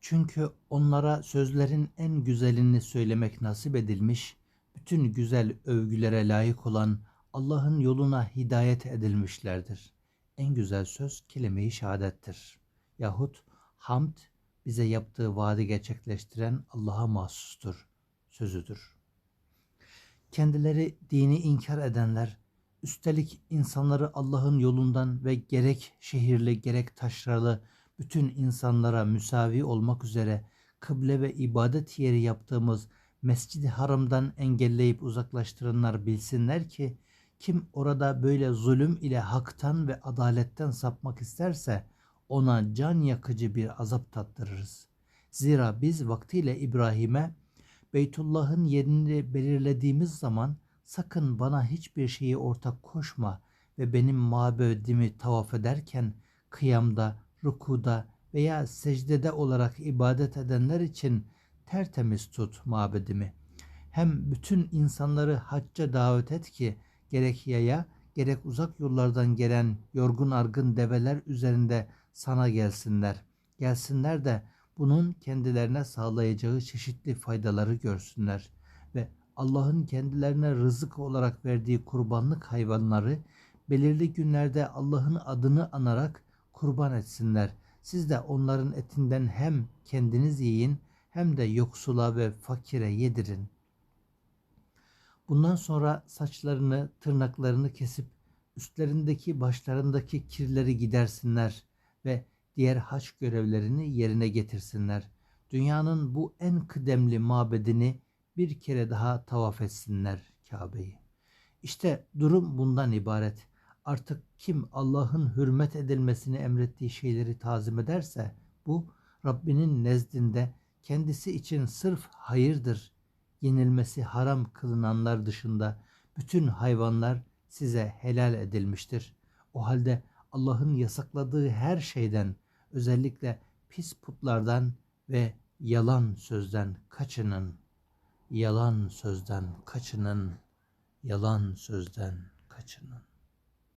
Çünkü onlara sözlerin en güzelini söylemek nasip edilmiş, bütün güzel övgülere layık olan Allah'ın yoluna hidayet edilmişlerdir. En güzel söz kelime-i şehadettir. Yahut hamd bize yaptığı vaadi gerçekleştiren Allah'a mahsustur sözüdür. Kendileri dini inkar edenler, üstelik insanları Allah'ın yolundan ve gerek şehirli gerek taşralı bütün insanlara müsavi olmak üzere kıble ve ibadet yeri yaptığımız Mescid-i Haram'dan engelleyip uzaklaştıranlar bilsinler ki kim orada böyle zulüm ile haktan ve adaletten sapmak isterse ona can yakıcı bir azap tattırırız. Zira biz vaktiyle İbrahim'e Beytullah'ın yerini belirlediğimiz zaman sakın bana hiçbir şeyi ortak koşma ve benim mabedimi tavaf ederken kıyamda, rukuda veya secdede olarak ibadet edenler için tertemiz tut mabedimi. Hem bütün insanları hacca davet et ki gerek yaya gerek uzak yollardan gelen yorgun argın develer üzerinde sana gelsinler. Gelsinler de bunun kendilerine sağlayacağı çeşitli faydaları görsünler ve Allah'ın kendilerine rızık olarak verdiği kurbanlık hayvanları belirli günlerde Allah'ın adını anarak kurban etsinler. Siz de onların etinden hem kendiniz yiyin hem de yoksula ve fakire yedirin. Bundan sonra saçlarını, tırnaklarını kesip üstlerindeki başlarındaki kirleri gidersinler ve diğer haç görevlerini yerine getirsinler. Dünyanın bu en kıdemli mabedini bir kere daha tavaf etsinler Kabe'yi. İşte durum bundan ibaret. Artık kim Allah'ın hürmet edilmesini emrettiği şeyleri tazim ederse bu Rabbinin nezdinde kendisi için sırf hayırdır. Yenilmesi haram kılınanlar dışında bütün hayvanlar size helal edilmiştir. O halde Allah'ın yasakladığı her şeyden özellikle pis putlardan ve yalan sözden kaçının. Yalan sözden kaçının. Yalan sözden kaçının.